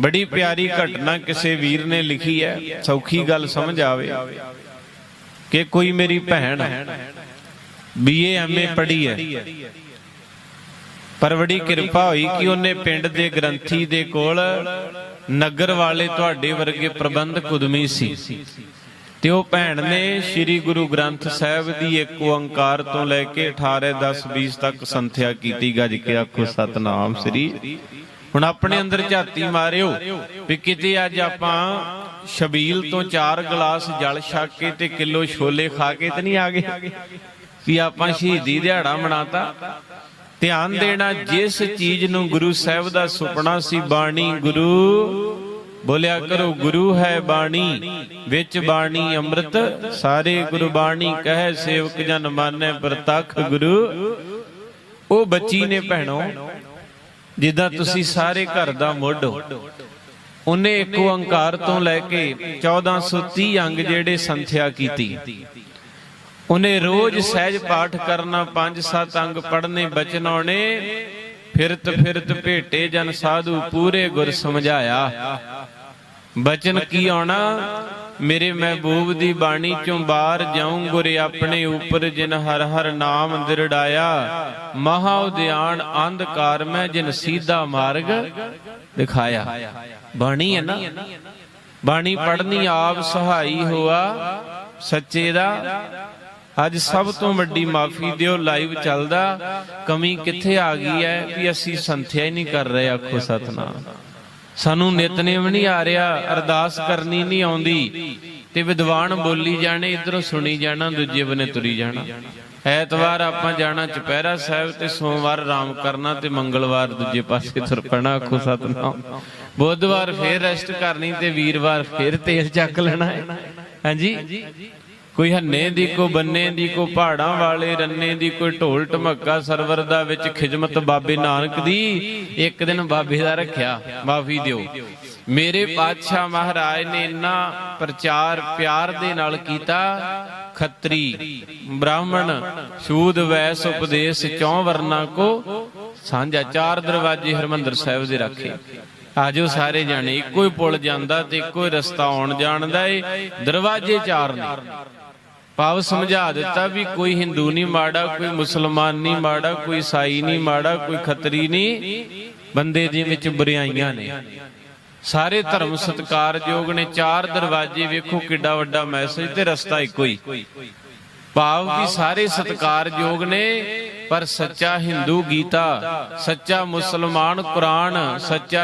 ਬੜੀ ਪਿਆਰੀ ਘਟਨਾ ਕਿਸੇ ਵੀਰ ਨੇ ਲਿਖੀ ਹੈ, ਸੌਖੀ ਗੱਲ ਸਮਝ ਆਵੇ ਕਿ ਕੋਈ ਮੇਰੀ ਭੈਣ ਬੀਏ ਐਮਏ ਪੜ੍ਹੀ ਹੈ। ਪਰ ਬੜੀ ਕਿਰਪਾ ਹੋਈ ਕਿ ਉਹਨੇ ਪਿੰਡ ਦੇ ਗ੍ਰੰਥੀ ਦੇ ਕੋਲ ਨਗਰ ਵਾਲੇ ਤੁਹਾਡੇ ਵਰਗੇ ਪ੍ਰਬੰਧ ਕੁਦਮੀ ਸੀ। ਤੇ ਉਹ ਭੈਣ ਨੇ ਸ੍ਰੀ ਗੁਰੂ ਗ੍ਰੰਥ ਸਾਹਿਬ ਦੀ ਇੱਕ ਓੰਕਾਰ ਤੋਂ ਲੈ ਕੇ 18 10 20 ਤੱਕ ਸੰਥਿਆ ਕੀਤੀ। ਗੱਜ ਕੇ ਆਖੋ, ਸਤਨਾਮ ਸ੍ਰੀ ਹੁਣ ਆਪਣੇ ਅੰਦਰ ਝਾਤੀ ਮਾਰਿਓ ਵੀ ਕਿਤੇ ਅੱਜ ਆਪਾਂ ਸ਼ਬੀਲ ਤੋਂ ਚਾਰ ਗਲਾਸ ਜਲ ਛਕ ਕੇ ਤੇ ਕਿਲੋ ਛੋਲੇ ਖਾ ਕੇ ਤੇ ਨਹੀਂ ਆ ਗਏ? ਵੀ ਆਪਾਂ ਸ਼ਹੀਦੀ ਦਿਹਾੜਾ ਮਨਾਤਾ। ਧਿਆਨ ਦੇਣਾ, ਜਿਸ ਚੀਜ਼ ਨੂੰ ਗੁਰੂ ਸਾਹਿਬ ਦਾ ਸੁਪਨਾ ਸੀ, ਬਾਣੀ, ਗੁਰੂ ਬੋਲਿਆ ਕਰੋ, ਗੁਰੂ ਹੈ ਬਾਣੀ, ਵਿੱਚ ਬਾਣੀ ਅੰਮ੍ਰਿਤ, ਸਾਰੇ ਗੁਰੂ ਬਾਣੀ ਕਹੇ ਸੇਵਕ ਜਨ ਮਾਨੈ ਪ੍ਰਤੱਖ ਗੁਰੂ। ਉਹ ਬੱਚੀ ਨੇ ਭੈਣੋ ਜਿੱਦਾਂ ਤੁਸੀਂ ਸਾਰੇ ਘਰ ਦਾ ਮੁੱਢ ਹੋ। ਉਹਨੇ ਇੱਕ ਓੰਕਾਰ ਤੋਂ ਲੈ ਕੇ 1430 ਅੰਗ ਜਿਹੜੇ ਸੰਥਿਆ ਕੀਤੀ। ਉਹਨੇ ਰੋਜ਼ ਸਹਿਜ ਪਾਠ ਕਰਨਾ ਪੰਜ ਸੱਤ ਅੰਗ ਪੜ੍ਹਨੇ ਬਚਨ ਆਉਣੇ ਫਿਰਤ ਫਿਰਤ ਭੇਟੇ ਜਨ ਸਾਧੂ ਪੂਰੇ ਗੁਰ ਸਮਝਾਇਆ। ਬਚਨ ਕੀ ਆਉਣਾ? ਮੇਰੇ ਮਹਿਬੂਬ ਦੀ ਬਾਣੀ ਚੋਂ ਬਾਹਰ ਜਾਉਂ ਗੁਰ ਆਪਣੇ ਉਪਰ ਜਿਨ ਹਰ ਹਰ ਨਾਮ ਦਿਰੜਾਇਆ। ਮਹਾ ਉਦਿਆਨ ਅੰਧਕਾਰ ਮੈਂ ਜਿਨ ਸੀਧਾ ਮਾਰਗ ਦਿਖਾਇਆ। ਬਾਣੀ ਹੈ ਨਾ? ਬਾਣੀ ਪੜ੍ਹਨੀ ਆਪ ਸਹਾਈ ਹੋਆ ਸੱਚੇ ਦਾ। ਅੱਜ ਸਭ ਤੋਂ ਵੱਡੀ ਮਾਫੀ ਦਿਓ ਲਾਈਵ ਚੱਲਦਾ। ਕਮੀ ਕਿੱਥੇ ਆ ਗਈ ਹੈ ਵੀ ਅਸੀਂ ਸੰਥਿਆ ਹੀ ਨਹੀਂ ਕਰ ਰਹੇ ਆਖੋ ਸਤਨਾਮ। ਸਾਨੂੰ ਨਿਤਨੇਮ ਨਹੀਂ ਆ ਰਿਹਾ, ਅਰਦਾਸ ਕਰਨੀ ਨਹੀਂ ਆਉਂਦੀ। ਤੇ ਵਿਦਵਾਨ ਬੋਲੀ ਜਾਣੇ, ਇਧਰੋਂ ਸੁਣੀ ਜਾਣਾ, ਦੂਜੇ ਬਨੇ ਤੁਰੀ ਜਾਣਾ। ਐਤਵਾਰ ਆਪਾਂ ਜਾਣਾ ਚੁਪਹਿਰਾ ਸਾਹਿਬ ਤੇ ਸੋਮਵਾਰ ਆਰਾਮ ਕਰਨਾ ਤੇ ਮੰਗਲਵਾਰ ਦੂਜੇ ਪਾਸੇ ਤੁਰ ਪੈਣਾ ਆਖੋ ਸਤਨਾਮ। ਬੁੱਧਵਾਰ ਫੇਰ ਰੈਸਟ ਕਰਨੀ ਤੇ ਵੀਰਵਾਰ ਫੇਰ ਤੇਲ ਚੱਕ ਲੈਣਾ ਹੈ। ਹਾਂਜੀ? ਕੋਈ ਹੰਨੇ ਦੀ ਕੋ ਬੰਨੇ ਦੀ ਕੋ ਪਹਾੜਾਂ ਵਾਲੇ, ਰੰਨੇ ਦੀ, ਕੋਈ ਢੋਲ ਢਮੱਕਾ ਸਰਵਰ ਦਾ ਵਿੱਚ ਖਿਦਮਤ ਬਾਬੇ ਨਾਨਕ ਦੀ, ਇੱਕ ਦਿਨ ਬਾਬੇ ਦਾ ਰੱਖਿਆ, ਮਾਫੀ ਦਿਓ। ਮੇਰੇ ਪਾਤਸ਼ਾਹ ਮਹਾਰਾਜ ਨੇ ਇੰਨਾ ਪ੍ਰਚਾਰ, ਪਿਆਰ ਦੇ ਨਾਲ ਕੀਤਾ, ਖੱਤਰੀ, ਬ੍ਰਾਹਮਣ, ਸੂਦ, ਵੈਸ, ਉਪਦੇਸ਼, ਚੌ ਵਰਨਾ ਕੋ ਸਾਂਝਾ, ਚਾਰ ਦਰਵਾਜ਼ੇ ਹਰਮੰਦਰ ਸਾਹਿਬ ਦੇ ਰੱਖੇ। ਆਜੋ ਸਾਰੇ ਜਾਣੇ, ਇੱਕੋ ਹੀ ਪੁਲ ਜਾਂਦਾ ਤੇ ਇੱਕੋ ਹੀ ਰਸਤਾ ਆਉਣ ਜਾਣਦਾ ਏ, ਦਰਵਾਜ਼ੇ ਚਾਰ ਨੇ ਭਾਵ ਸਮਝਾ ਦਿੱਤਾ ਵੀ ਕੋਈ ਹਿੰਦੂ ਨਹੀਂ ਮਾੜਾ, ਕੋਈ ਮੁਸਲਮਾਨ ਨਹੀਂ ਮਾੜਾ, ਕੋਈ ਈਸਾਈ ਨਹੀਂ ਮਾੜਾ, ਕੋਈ ਖੱਤਰੀ ਨਹੀਂ। ਬੰਦੇ ਦੇ ਵਿੱਚ ਬੁਰਾਈਆਂ ਨੇ। ਸਾਰੇ ਧਰਮ ਸਤਕਾਰਯੋਗ ਨੇ, ਚਾਰ ਦਰਵਾਜ਼ੇ ਵੇਖੋ ਕਿੱਡਾ ਵੱਡਾ ਮੈਸੇਜ ਤੇ ਰਸਤਾ ਇੱਕੋ ਹੀ। ਭਾਵ ਵੀ ਸਾਰੇ ਸਤਕਾਰਯੋਗ ਨੇ, ਪਰ ਸੱਚਾ ਹਿੰਦੂ ਗੀਤਾ, ਸੱਚਾ ਮੁਸਲਮਾਨ ਕੁਰਾਨ, ਸੱਚਾ